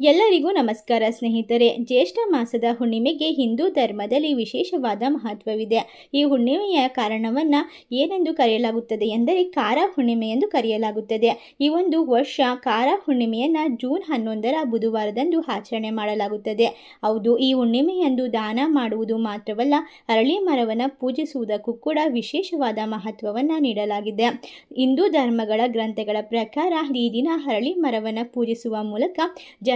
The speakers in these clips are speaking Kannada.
ಎಲ್ಲರಿಗೂ ನಮಸ್ಕಾರ ಸ್ನೇಹಿತರೆ. ಜ್ಯೇಷ್ಠ ಮಾಸದ ಹುಣ್ಣಿಮೆಗೆ ಹಿಂದೂ ಧರ್ಮದಲ್ಲಿ ವಿಶೇಷವಾದ ಮಹತ್ವವಿದೆ. ಈ ಹುಣ್ಣಿಮೆಯ ಕಾರಣವನ್ನು ಏನೆಂದು ಕರೆಯಲಾಗುತ್ತದೆ ಎಂದರೆ ಕಾರ ಹುಣ್ಣಿಮೆ ಎಂದು ಕರೆಯಲಾಗುತ್ತದೆ. ಈ ಒಂದು ವರ್ಷ ಕಾರ ಹುಣ್ಣಿಮೆಯನ್ನು ಜೂನ್ ಹನ್ನೊಂದರ ಬುಧವಾರದಂದು ಆಚರಣೆ ಮಾಡಲಾಗುತ್ತದೆ. ಹೌದು, ಈ ಹುಣ್ಣಿಮೆಯಂದು ದಾನ ಮಾಡುವುದು ಮಾತ್ರವಲ್ಲ, ಅರಳಿ ಮರವನ್ನು ಪೂಜಿಸುವುದಕ್ಕೂ ಕೂಡ ವಿಶೇಷವಾದ ಮಹತ್ವವನ್ನು ನೀಡಲಾಗಿದೆ. ಹಿಂದೂ ಧರ್ಮಗಳ ಗ್ರಂಥಗಳ ಪ್ರಕಾರ ಈ ದಿನ ಅರಳಿ ಮರವನ್ನು ಪೂಜಿಸುವ ಮೂಲಕ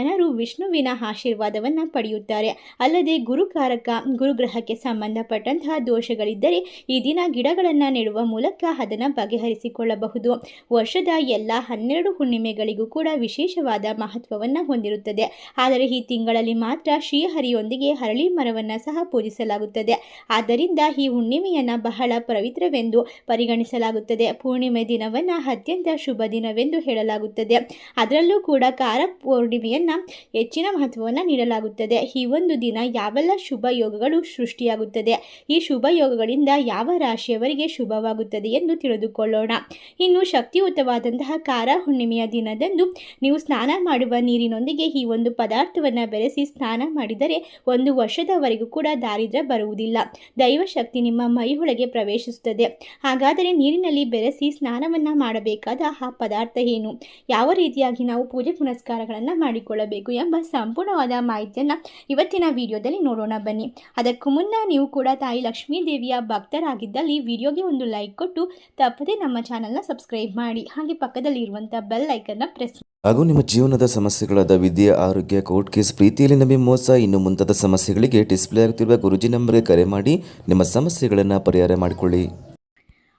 ಜನರು ವಿಷ್ಣುವಿನ ಆಶೀರ್ವಾದವನ್ನು ಪಡೆಯುತ್ತಾರೆ. ಅಲ್ಲದೆ ಗುರುಕಾರಕ, ಗುರುಗ್ರಹಕ್ಕೆ ಸಂಬಂಧಪಟ್ಟಂತಹ ದೋಷಗಳಿದ್ದರೆ ಈ ದಿನ ಗಿಡಗಳನ್ನು ನೆಡುವ ಮೂಲಕ ಅದನ್ನು ಬಗೆಹರಿಸಿಕೊಳ್ಳಬಹುದು. ವರ್ಷದ ಎಲ್ಲ ಹನ್ನೆರಡು ಹುಣ್ಣಿಮೆಗಳಿಗೂ ಕೂಡ ವಿಶೇಷವಾದ ಮಹತ್ವವನ್ನು ಹೊಂದಿರುತ್ತದೆ. ಆದರೆ ಈ ತಿಂಗಳಲ್ಲಿ ಮಾತ್ರ ಶ್ರೀಹರಿಯೊಂದಿಗೆ ಹರಳಿ ಮರವನ್ನು ಸಹ ಪೂಜಿಸಲಾಗುತ್ತದೆ. ಆದ್ದರಿಂದ ಈ ಹುಣ್ಣಿಮೆಯನ್ನು ಬಹಳ ಪವಿತ್ರವೆಂದು ಪರಿಗಣಿಸಲಾಗುತ್ತದೆ. ಪೂರ್ಣಿಮೆ ದಿನವನ್ನು ಅತ್ಯಂತ ಶುಭ ದಿನವೆಂದು ಹೇಳಲಾಗುತ್ತದೆ. ಅದರಲ್ಲೂ ಕೂಡ ಕಾರ ಪೂರ್ಣಿಮೆಯನ್ನು ಹೆಚ್ಚಿನ ಮಹತ್ವವನ್ನು ನೀಡಲಾಗುತ್ತದೆ. ಈ ಒಂದು ದಿನ ಯಾವೆಲ್ಲ ಶುಭ ಯೋಗಗಳು ಸೃಷ್ಟಿಯಾಗುತ್ತದೆ? ಈ ಶುಭ ಯೋಗಗಳಿಂದ ಯಾವ ರಾಶಿಯವರಿಗೆ ಶುಭವಾಗುತ್ತದೆ ಎಂದು ತಿಳಿದುಕೊಳ್ಳೋಣ. ಇನ್ನು ಶಕ್ತಿಯುತವಾದಂತಹ ಕಾರ ಹುಣ್ಣಿಮೆಯ ದಿನದಂದು ನೀವು ಸ್ನಾನ ಮಾಡುವ ನೀರಿನೊಂದಿಗೆ ಈ ಒಂದು ಪದಾರ್ಥವನ್ನು ಬೆರೆಸಿ ಸ್ನಾನ ಮಾಡಿದರೆ ಒಂದು ವರ್ಷದವರೆಗೂ ಕೂಡ ದಾರಿದ್ರ್ಯ ಬರುವುದಿಲ್ಲ. ದೈವಶಕ್ತಿ ನಿಮ್ಮ ಮೈಯೊಳಗೆ ಪ್ರವೇಶಿಸುತ್ತದೆ. ಹಾಗಾದರೆ ನೀರಿನಲ್ಲಿ ಬೆರೆಸಿ ಸ್ನಾನವನ್ನು ಮಾಡಬೇಕಾದ ಆ ಪದಾರ್ಥ ಏನು? ಯಾವ ರೀತಿಯಾಗಿ ನಾವು ಪೂಜೆ ಪುನಸ್ಕಾರಗಳನ್ನು ಮಾಡಿಕೊಳ್ಳಬೇಕು? ಎಂಬ ಸಂಪೂರ್ಣವಾದ ಮಾಹಿತಿಯನ್ನು ಇವತ್ತಿನ ವಿಡಿಯೋದಲ್ಲಿ ನೋಡೋಣ ಬನ್ನಿ. ಅದಕ್ಕೂ ಮುನ್ನ ನೀವು ಕೂಡ ತಾಯಿ ಲಕ್ಷ್ಮೀ ದೇವಿಯ ಭಕ್ತರಾಗಿದ್ದಲ್ಲಿ ವಿಡಿಯೋಗೆ ಒಂದು ಲೈಕ್ ಕೊಟ್ಟು ತಪ್ಪದೇ ನಮ್ಮ ಚಾನಲ್ನ ಸಬ್ಸ್ಕ್ರೈಬ್ ಮಾಡಿ. ಹಾಗೆ ಪಕ್ಕದಲ್ಲಿ ಇರುವಂಥ ಬೆಲ್ ಐಕನ್ನ ಪ್ರೆಸ್ ಹಾಗೂ ನಿಮ್ಮ ಜೀವನದ ಸಮಸ್ಯೆಗಳಾದ ವಿದ್ಯೆ, ಆರೋಗ್ಯ ಕೋರ್ಟ್ ಕೇಸ್ ಪ್ರೀತಿಯಲ್ಲಿ ನಂಬಿ ಮೋಸ, ಇನ್ನು ಮುಂತಾದ ಸಮಸ್ಯೆಗಳಿಗೆ ಡಿಸ್ಪ್ಲೇ ಆಗುತ್ತಿರುವ ಗುರುಜಿ ನಂಬರ್ಗೆ ಕರೆ ಮಾಡಿ ನಿಮ್ಮ ಸಮಸ್ಯೆಗಳನ್ನು ಪರಿಹಾರ ಮಾಡಿಕೊಳ್ಳಿ.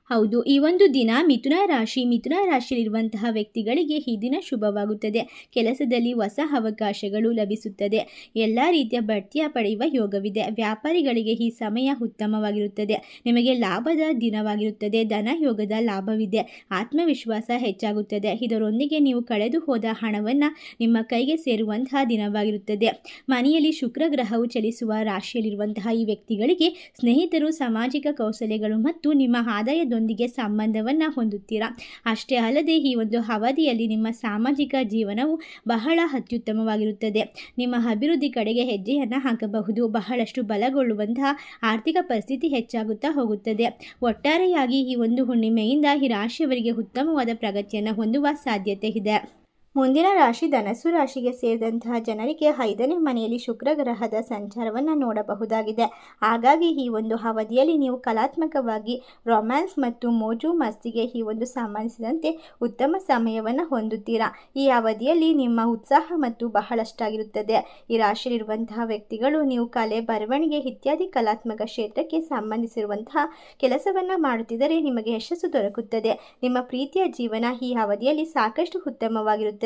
ಹೌದು, ಈ ಒಂದು ದಿನ ಮಿಥುನ ರಾಶಿ, ಮಿಥುನ ರಾಶಿಯಲ್ಲಿರುವಂತಹ ವ್ಯಕ್ತಿಗಳಿಗೆ ಈ ದಿನ ಶುಭವಾಗುತ್ತದೆ. ಕೆಲಸದಲ್ಲಿ ಹೊಸ ಅವಕಾಶಗಳು ಲಭಿಸುತ್ತದೆ. ಎಲ್ಲ ರೀತಿಯ ಬಡ್ತಿಯ ಪಡೆಯುವ ಯೋಗವಿದೆ. ವ್ಯಾಪಾರಿಗಳಿಗೆ ಈ ಸಮಯ ಉತ್ತಮವಾಗಿರುತ್ತದೆ. ನಿಮಗೆ ಲಾಭದ ದಿನವಾಗಿರುತ್ತದೆ. ಧನ ಯೋಗದ ಲಾಭವಿದೆ. ಆತ್ಮವಿಶ್ವಾಸ ಹೆಚ್ಚಾಗುತ್ತದೆ. ಇದರೊಂದಿಗೆ ನೀವು ಕಳೆದು ಹೋದ ಹಣವನ್ನು ನಿಮ್ಮ ಕೈಗೆ ಸೇರುವಂತಹ ದಿನವಾಗಿರುತ್ತದೆ. ಮನೆಯಲ್ಲಿ ಶುಕ್ರ ಗ್ರಹವು ಚಲಿಸುವ ರಾಶಿಯಲ್ಲಿರುವಂತಹ ಈ ವ್ಯಕ್ತಿಗಳಿಗೆ ಸ್ನೇಹಿತರು, ಸಾಮಾಜಿಕ ಕೌಶಲ್ಯಗಳು ಮತ್ತು ನಿಮ್ಮ ಆದಾಯದೊಂದಿಗೆ ಸಂಬಂಧವನ್ನು ಹೊಂದುತ್ತೀರಾ? ಅಷ್ಟೇ ಅಲ್ಲದೆ ಈ ಒಂದು ಅವಧಿಯಲ್ಲಿ ನಿಮ್ಮ ಸಾಮಾಜಿಕ ಜೀವನವು ಬಹಳ ಅತ್ಯುತ್ತಮವಾಗಿರುತ್ತದೆ. ನಿಮ್ಮ ಅಭಿವೃದ್ಧಿ ಕಡೆಗೆ ಹೆಜ್ಜೆಯನ್ನು ಹಾಕಬಹುದು. ಬಹಳಷ್ಟು ಬಲಗೊಳ್ಳುವಂತಹ ಆರ್ಥಿಕ ಪರಿಸ್ಥಿತಿ ಹೆಚ್ಚಾಗುತ್ತಾ ಹೋಗುತ್ತದೆ. ಒಟ್ಟಾರೆಯಾಗಿ ಈ ಒಂದು ಹುಣ್ಣಿಮೆಯಿಂದ ಈ ರಾಶಿಯವರಿಗೆ ಉತ್ತಮವಾದ ಪ್ರಗತಿಯನ್ನು ಹೊಂದುವ ಸಾಧ್ಯತೆ ಇದೆ. ಮುಂದಿನ ರಾಶಿ ಧನಸ್ಸು ರಾಶಿಗೆ ಸೇರಿದಂತಹ ಜನರಿಗೆ ಐದನೇ ಮನೆಯಲ್ಲಿ ಶುಕ್ರ ಗ್ರಹದ ಸಂಚಾರವನ್ನು ನೋಡಬಹುದಾಗಿದೆ. ಹಾಗಾಗಿ ಈ ಒಂದು ಅವಧಿಯಲ್ಲಿ ನೀವು ಕಲಾತ್ಮಕವಾಗಿ ರೊಮ್ಯಾನ್ಸ್ ಮತ್ತು ಮೋಜು ಮಸ್ತಿಗೆ ಈ ಒಂದು ಸಂಬಂಧಿಸಿದಂತೆ ಉತ್ತಮ ಸಮಯವನ್ನು ಹೊಂದುತ್ತೀರಾ? ಈ ಅವಧಿಯಲ್ಲಿ ನಿಮ್ಮ ಉತ್ಸಾಹ ಮತ್ತು ಬಹಳಷ್ಟಾಗಿರುತ್ತದೆ. ಈ ರಾಶಿಯಲ್ಲಿರುವಂತಹ ವ್ಯಕ್ತಿಗಳು ನೀವು ಕಲೆ, ಬರವಣಿಗೆ ಇತ್ಯಾದಿ ಕಲಾತ್ಮಕ ಕ್ಷೇತ್ರಕ್ಕೆ ಸಂಬಂಧಿಸಿರುವಂತಹ ಕೆಲಸವನ್ನು ಮಾಡುತ್ತಿದ್ದರೆ ನಿಮಗೆ ಯಶಸ್ಸು ದೊರಕುತ್ತದೆ. ನಿಮ್ಮ ಪ್ರೀತಿಯ ಜೀವನ ಈ ಅವಧಿಯಲ್ಲಿ ಸಾಕಷ್ಟು ಉತ್ತಮವಾಗಿರುತ್ತದೆ.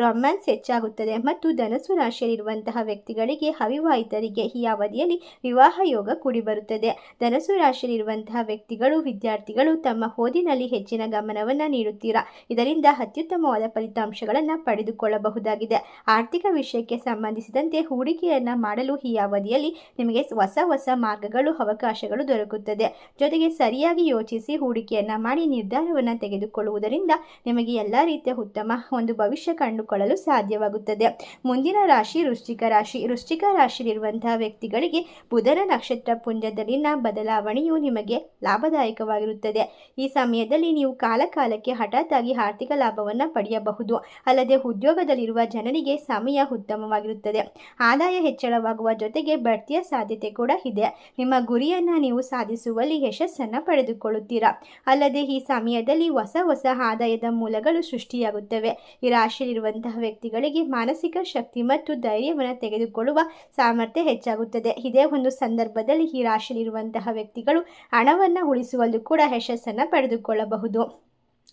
ರೊಮ್ಯಾನ್ಸ್ ಹೆಚ್ಚಾಗುತ್ತದೆ ಮತ್ತು ಧನಸ್ಸು ರಾಶಿಯಲ್ಲಿರುವಂತಹ ವ್ಯಕ್ತಿಗಳಿಗೆ, ಅವಿವಾಹಿತರಿಗೆ ಈ ಅವಧಿಯಲ್ಲಿ ವಿವಾಹ ಯೋಗ ಕೂಡಿಬರುತ್ತದೆ. ಧನಸ್ಸು ರಾಶಿಯಲ್ಲಿರುವಂತಹ ವ್ಯಕ್ತಿಗಳು, ವಿದ್ಯಾರ್ಥಿಗಳು ತಮ್ಮ ಓದಿನಲ್ಲಿ ಹೆಚ್ಚಿನ ಗಮನವನ್ನು ನೀಡುತ್ತೀರಾ? ಇದರಿಂದ ಅತ್ಯುತ್ತಮವಾದ ಫಲಿತಾಂಶಗಳನ್ನು ಪಡೆದುಕೊಳ್ಳಬಹುದಾಗಿದೆ. ಆರ್ಥಿಕ ವಿಷಯಕ್ಕೆ ಸಂಬಂಧಿಸಿದಂತೆ ಹೂಡಿಕೆಯನ್ನು ಮಾಡಲು ಈ ಅವಧಿಯಲ್ಲಿ ನಿಮಗೆ ಹೊಸ ಹೊಸ ಮಾರ್ಗಗಳು, ಅವಕಾಶಗಳು ದೊರಕುತ್ತದೆ. ಜೊತೆಗೆ ಸರಿಯಾಗಿ ಯೋಚಿಸಿ ಹೂಡಿಕೆಯನ್ನು ಮಾಡಿ ನಿರ್ಧಾರವನ್ನು ತೆಗೆದುಕೊಳ್ಳುವುದರಿಂದ ನಿಮಗೆ ಎಲ್ಲ ರೀತಿಯ ಉತ್ತಮ ಒಂದು ಭವಿಷ್ಯ ಕಂಡುಕೊಳ್ಳಲು ಸಾಧ್ಯವಾಗುತ್ತದೆ. ಮುಂದಿನ ರಾಶಿ ವೃಶ್ಚಿಕ ರಾಶಿ. ವೃಶ್ಚಿಕ ರಾಶಿಯಲ್ಲಿರುವಂತಹ ವ್ಯಕ್ತಿಗಳಿಗೆ ಬುಧನ ನಕ್ಷತ್ರ ಪುಂಜದಲ್ಲಿನ ಬದಲಾವಣೆಯು ನಿಮಗೆ ಲಾಭದಾಯಕವಾಗಿರುತ್ತದೆ. ಈ ಸಮಯದಲ್ಲಿ ನೀವು ಕಾಲಕಾಲಕ್ಕೆ ಹಠಾತ್ ಆಗಿ ಆರ್ಥಿಕ ಲಾಭವನ್ನು ಪಡೆಯಬಹುದು. ಅಲ್ಲದೆ ಉದ್ಯೋಗದಲ್ಲಿರುವ ಜನರಿಗೆ ಸಮಯ ಉತ್ತಮವಾಗಿರುತ್ತದೆ. ಆದಾಯ ಹೆಚ್ಚಳವಾಗುವ ಜೊತೆಗೆ ಬಡ್ತಿಯ ಸಾಧ್ಯತೆ ಕೂಡ ಇದೆ. ನಿಮ್ಮ ಗುರಿಯನ್ನು ನೀವು ಸಾಧಿಸುವಲ್ಲಿ ಯಶಸ್ಸನ್ನು ಪಡೆದುಕೊಳ್ಳುತ್ತೀರಾ? ಅಲ್ಲದೆ ಈ ಸಮಯದಲ್ಲಿ ಹೊಸ ಹೊಸ ಆದಾಯದ ಮೂಲಗಳು ಸೃಷ್ಟಿಯಾಗುತ್ತವೆ. ಈ ರಾಶಿಯಲ್ಲಿರುವಂತಹ ವ್ಯಕ್ತಿಗಳಿಗೆ ಮಾನಸಿಕ ಶಕ್ತಿ ಮತ್ತು ಧೈರ್ಯವನ್ನು ತೆಗೆದುಕೊಳ್ಳುವ ಸಾಮರ್ಥ್ಯ ಹೆಚ್ಚಾಗುತ್ತದೆ. ಇದೇ ಒಂದು ಸಂದರ್ಭದಲ್ಲಿ ಈ ರಾಶಿಯಲ್ಲಿರುವಂತಹ ವ್ಯಕ್ತಿಗಳು ಹಣವನ್ನು ಉಳಿಸುವಲ್ಲೂ ಕೂಡ ಯಶಸ್ಸನ್ನು ಪಡೆದುಕೊಳ್ಳಬಹುದು.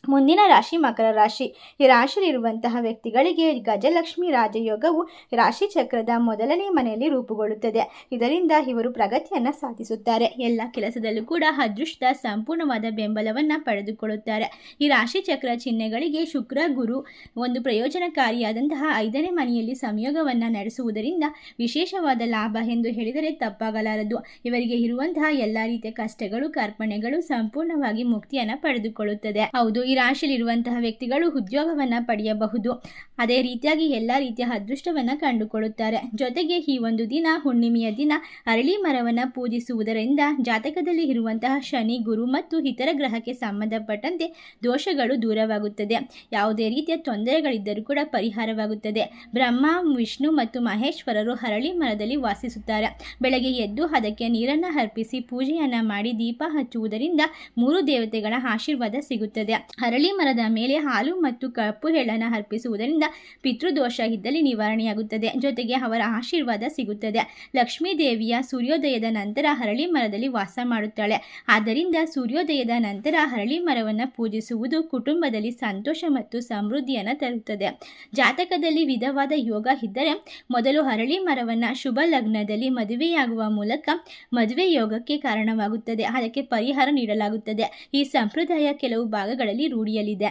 ಮುಂದಿನ ರಾಶಿ ಮಕರ ರಾಶಿ. ಈ ರಾಶಿಯಲ್ಲಿರುವಂತಹ ವ್ಯಕ್ತಿಗಳಿಗೆ ಗಜಲಕ್ಷ್ಮಿ ರಾಜಯೋಗವು ರಾಶಿ ಚಕ್ರದ ಮೊದಲನೇ ಮನೆಯಲ್ಲಿ ರೂಪುಗೊಳ್ಳುತ್ತದೆ. ಇದರಿಂದ ಇವರು ಪ್ರಗತಿಯನ್ನು ಸಾಧಿಸುತ್ತಾರೆ. ಎಲ್ಲ ಕೆಲಸದಲ್ಲೂ ಕೂಡ ಅದೃಷ್ಟ, ಸಂಪೂರ್ಣವಾದ ಬೆಂಬಲವನ್ನು ಪಡೆದುಕೊಳ್ಳುತ್ತಾರೆ. ಈ ರಾಶಿ ಚಕ್ರ ಚಿಹ್ನೆಗಳಿಗೆ ಶುಕ್ರ, ಗುರು ಒಂದು ಪ್ರಯೋಜನಕಾರಿಯಾದಂತಹ ಐದನೇ ಮನೆಯಲ್ಲಿ ಸಂಯೋಗವನ್ನು ನಡೆಸುವುದರಿಂದ ವಿಶೇಷವಾದ ಲಾಭ ಎಂದು ಹೇಳಿದರೆ ತಪ್ಪಾಗಲಾರದು. ಇವರಿಗೆ ಇರುವಂತಹ ಎಲ್ಲ ರೀತಿಯ ಕಷ್ಟಗಳು, ಕರ್ಪಣೆಗಳು ಸಂಪೂರ್ಣವಾಗಿ ಮುಕ್ತಿಯನ್ನು ಪಡೆದುಕೊಳ್ಳುತ್ತದೆ. ಹೌದು ಈ ರಾಶಿಯಲ್ಲಿರುವಂತಹ ವ್ಯಕ್ತಿಗಳು ಉದ್ಯೋಗವನ್ನು ಪಡೆಯಬಹುದು. ಅದೇ ರೀತಿಯಾಗಿ ಎಲ್ಲ ರೀತಿಯ ಅದೃಷ್ಟವನ್ನು ಕಂಡುಕೊಳ್ಳುತ್ತಾರೆ. ಜೊತೆಗೆ ಈ ಒಂದು ದಿನ ಹುಣ್ಣಿಮೆಯ ದಿನ ಅರಳಿ ಮರವನ್ನು ಪೂಜಿಸುವುದರಿಂದ ಜಾತಕದಲ್ಲಿ ಇರುವಂತಹ ಶನಿ, ಗುರು ಮತ್ತು ಇತರ ಗ್ರಹಕ್ಕೆ ಸಂಬಂಧಪಟ್ಟಂತೆ ದೋಷಗಳು ದೂರವಾಗುತ್ತದೆ. ಯಾವುದೇ ರೀತಿಯ ತೊಂದರೆಗಳಿದ್ದರೂ ಕೂಡ ಪರಿಹಾರವಾಗುತ್ತದೆ. ಬ್ರಹ್ಮ, ವಿಷ್ಣು ಮತ್ತು ಮಹೇಶ್ವರರು ಅರಳಿ ಮರದಲ್ಲಿ ವಾಸಿಸುತ್ತಾರೆ. ಬೆಳಗ್ಗೆ ಎದ್ದು ಅದಕ್ಕೆ ನೀರನ್ನು ಅರ್ಪಿಸಿ ಪೂಜೆಯನ್ನು ಮಾಡಿ ದೀಪ ಹಚ್ಚುವುದರಿಂದ ಮೂರು ದೇವತೆಗಳ ಆಶೀರ್ವಾದ ಸಿಗುತ್ತದೆ. ಹರಳಿ ಮರದ ಮೇಲೆ ಹಾಲು ಮತ್ತು ಕಪ್ಪು ಹೆಳನ ಅರ್ಪಿಸುವುದರಿಂದ ಪಿತೃದೋಷ ಇದ್ದಲ್ಲಿ ನಿವಾರಣೆಯಾಗುತ್ತದೆ. ಜೊತೆಗೆ ಅವರ ಆಶೀರ್ವಾದ ಸಿಗುತ್ತದೆ. ಲಕ್ಷ್ಮೀ ದೇವಿಯ ಸೂರ್ಯೋದಯದ ನಂತರ ಹರಳಿ ಮರದಲ್ಲಿ ವಾಸ ಮಾಡುತ್ತಾಳೆ. ಆದ್ದರಿಂದ ಸೂರ್ಯೋದಯದ ನಂತರ ಹರಳಿ ಮರವನ್ನು ಪೂಜಿಸುವುದು ಕುಟುಂಬದಲ್ಲಿ ಸಂತೋಷ ಮತ್ತು ಸಮೃದ್ಧಿಯನ್ನು ತರುತ್ತದೆ. ಜಾತಕದಲ್ಲಿ ವಿಧವಾದ ಯೋಗ ಇದ್ದರೆ ಮೊದಲು ಹರಳಿ ಮರವನ್ನು ಶುಭ ಲಗ್ನದಲ್ಲಿ ಮದುವೆಯಾಗುವ ಮೂಲಕ ಮದುವೆ ಯೋಗಕ್ಕೆ ಕಾರಣವಾಗುತ್ತದೆ. ಅದಕ್ಕೆ ಪರಿಹಾರ ನೀಡಲಾಗುತ್ತದೆ. ಈ ಸಂಪ್ರದಾಯ ಕೆಲವು ಭಾಗಗಳಲ್ಲಿ ರೂಢಿಯಲ್ಲಿದೆ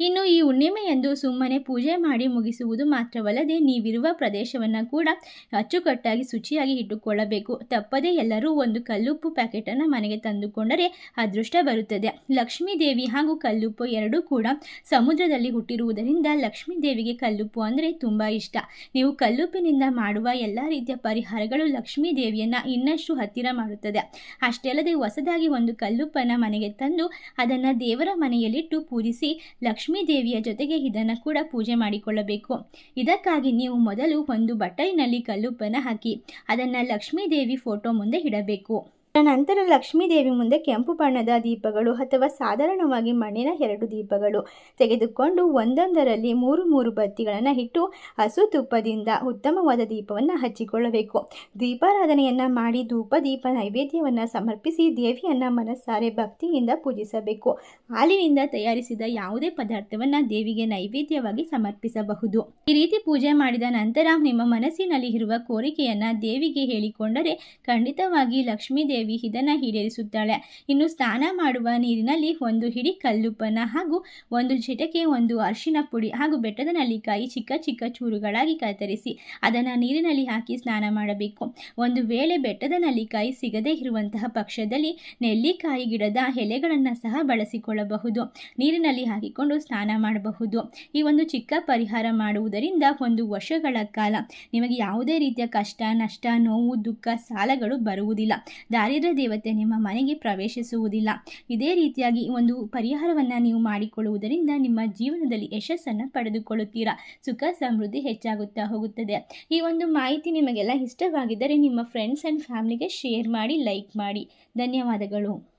ಇನ್ನು ಈ ಹುಣ್ಣಿಮೆಯಂದು ಸುಮ್ಮನೆ ಪೂಜೆ ಮಾಡಿ ಮುಗಿಸುವುದು ಮಾತ್ರವಲ್ಲದೆ ನೀವಿರುವ ಪ್ರದೇಶವನ್ನು ಕೂಡ ಅಚ್ಚುಕಟ್ಟಾಗಿ ಶುಚಿಯಾಗಿ ಇಟ್ಟುಕೊಳ್ಳಬೇಕು. ತಪ್ಪದೇ ಎಲ್ಲರೂ ಒಂದು ಕಲ್ಲುಪ್ಪು ಪ್ಯಾಕೆಟನ್ನು ಮನೆಗೆ ತಂದುಕೊಂಡರೆ ಅದೃಷ್ಟ ಬರುತ್ತದೆ. ಲಕ್ಷ್ಮೀ ದೇವಿ ಹಾಗೂ ಕಲ್ಲುಪ್ಪು ಎರಡೂ ಕೂಡ ಸಮುದ್ರದಲ್ಲಿ ಹುಟ್ಟಿರುವುದರಿಂದ ಲಕ್ಷ್ಮೀ ದೇವಿಗೆ ಕಲ್ಲುಪ್ಪು ಅಂದರೆ ತುಂಬ ಇಷ್ಟ. ನೀವು ಕಲ್ಲುಪ್ಪಿನಿಂದ ಮಾಡುವ ಎಲ್ಲ ರೀತಿಯ ಪರಿಹಾರಗಳು ಲಕ್ಷ್ಮೀ ದೇವಿಯನ್ನು ಇನ್ನಷ್ಟು ಹತ್ತಿರ ಮಾಡುತ್ತದೆ. ಅಷ್ಟೇ ಅಲ್ಲದೆ ಹೊಸದಾಗಿ ಒಂದು ಕಲ್ಲುಪ್ಪನ್ನು ಮನೆಗೆ ತಂದು ಅದನ್ನು ದೇವರ ಮನೆಯಲ್ಲಿಟ್ಟು ಪೂಜಿಸಿ ಲಕ್ಷ್ಮೀ ದೇವಿಯ ಜೊತೆಗೆ ಇದನ್ನು ಕೂಡ ಪೂಜೆ ಮಾಡಿಕೊಳ್ಳಬೇಕು. ಇದಕ್ಕಾಗಿ ನೀವು ಮೊದಲು ಒಂದು ಬಟ್ಟಲಿನಲ್ಲಿ ಕಲ್ಲುಪ್ಪನ್ನು ಹಾಕಿ, ಅದನ್ನು ಲಕ್ಷ್ಮೀ ದೇವಿ ಫೋಟೋ ಮುಂದೆ ಇಡಬೇಕು. ನಂತರ ಲಕ್ಷ್ಮೀದೇವಿ ಮುಂದೆ ಕೆಂಪು ಬಣ್ಣದ ದೀಪಗಳು ಅಥವಾ ಸಾಧಾರಣವಾಗಿ ಮಣ್ಣಿನ ಎರಡು ದೀಪಗಳು ತೆಗೆದುಕೊಂಡು ಒಂದೊಂದರಲ್ಲಿ ಮೂರು ಮೂರು ಬತ್ತಿಗಳನ್ನು ಇಟ್ಟು ಹಸು ತುಪ್ಪದಿಂದ ಉತ್ತಮವಾದ ದೀಪವನ್ನು ಹಚ್ಚಿಕೊಳ್ಳಬೇಕು. ದೀಪಾರಾಧನೆಯನ್ನು ಮಾಡಿ ಧೂಪ, ದೀಪ, ನೈವೇದ್ಯವನ್ನು ಸಮರ್ಪಿಸಿ ದೇವಿಯನ್ನು ಮನಸ್ಸಾರೆ ಭಕ್ತಿಯಿಂದ ಪೂಜಿಸಬೇಕು. ಹಾಲಿನಿಂದ ತಯಾರಿಸಿದ ಯಾವುದೇ ಪದಾರ್ಥವನ್ನು ದೇವಿಗೆ ನೈವೇದ್ಯವಾಗಿ ಸಮರ್ಪಿಸಬಹುದು. ಈ ರೀತಿ ಪೂಜೆ ಮಾಡಿದ ನಂತರ ನಿಮ್ಮ ಮನಸ್ಸಿನಲ್ಲಿ ಇರುವ ಕೋರಿಕೆಯನ್ನು ದೇವಿಗೆ ಹೇಳಿಕೊಂಡರೆ ಖಂಡಿತವಾಗಿ ಲಕ್ಷ್ಮೀ ಇದನ್ನು ಈಡೇರಿಸುತ್ತಾಳೆ. ಇನ್ನು ಸ್ನಾನ ಮಾಡುವ ನೀರಿನಲ್ಲಿ ಒಂದು ಹಿಡಿ ಕಲ್ಲುಪ್ಪನ ಹಾಗೂ ಒಂದು ಚಿಟಕೆ ಒಂದು ಅರಿಶಿನ ಪುಡಿ ಹಾಗೂ ಬೆಟ್ಟದ ನಲ್ಲಿಕಾಯಿ ಚಿಕ್ಕ ಚಿಕ್ಕ ಚೂರುಗಳಾಗಿ ಕತ್ತರಿಸಿ ಅದನ್ನು ನೀರಿನಲ್ಲಿ ಹಾಕಿ ಸ್ನಾನ ಮಾಡಬೇಕು. ಒಂದು ವೇಳೆ ಬೆಟ್ಟದ ನಲ್ಲಿಕಾಯಿ ಸಿಗದೇ ಇರುವಂತಹ ಪಕ್ಷದಲ್ಲಿ ನೆಲ್ಲಿಕಾಯಿ ಗಿಡದ ಎಲೆಗಳನ್ನು ಸಹ ಬಳಸಿಕೊಳ್ಳಬಹುದು. ನೀರಿನಲ್ಲಿ ಹಾಕಿಕೊಂಡು ಸ್ನಾನ ಮಾಡಬಹುದು. ಈ ಒಂದು ಚಿಕ್ಕ ಪರಿಹಾರ ಮಾಡುವುದರಿಂದ ಒಂದು ವರ್ಷಗಳ ಕಾಲ ನಿಮಗೆ ಯಾವುದೇ ರೀತಿಯ ಕಷ್ಟ, ನಷ್ಟ, ನೋವು, ದುಃಖ, ಸಾಲಗಳು ಬರುವುದಿಲ್ಲ. ದಾರಿದ್ರ್ಯ ದೇವತೆ ನಿಮ್ಮ ಮನೆಗೆ ಪ್ರವೇಶಿಸುವುದಿಲ್ಲ. ಇದೇ ರೀತಿಯಾಗಿ ಒಂದು ಪರಿಹಾರವನ್ನು ನೀವು ಮಾಡಿಕೊಳ್ಳುವುದರಿಂದ ನಿಮ್ಮ ಜೀವನದಲ್ಲಿ ಯಶಸ್ಸನ್ನು ಪಡೆದುಕೊಳ್ಳುತ್ತೀರಾ? ಸುಖ, ಸಮೃದ್ಧಿ ಹೆಚ್ಚಾಗುತ್ತಾ ಹೋಗುತ್ತದೆ. ಈ ಒಂದು ಮಾಹಿತಿ ನಿಮಗೆಲ್ಲ ಇಷ್ಟವಾಗಿದ್ದರೆ ನಿಮ್ಮ ಫ್ರೆಂಡ್ಸ್ ಆ್ಯಂಡ್ ಫ್ಯಾಮಿಲಿಗೆ ಶೇರ್ ಮಾಡಿ ಲೈಕ್ ಮಾಡಿ. ಧನ್ಯವಾದಗಳು.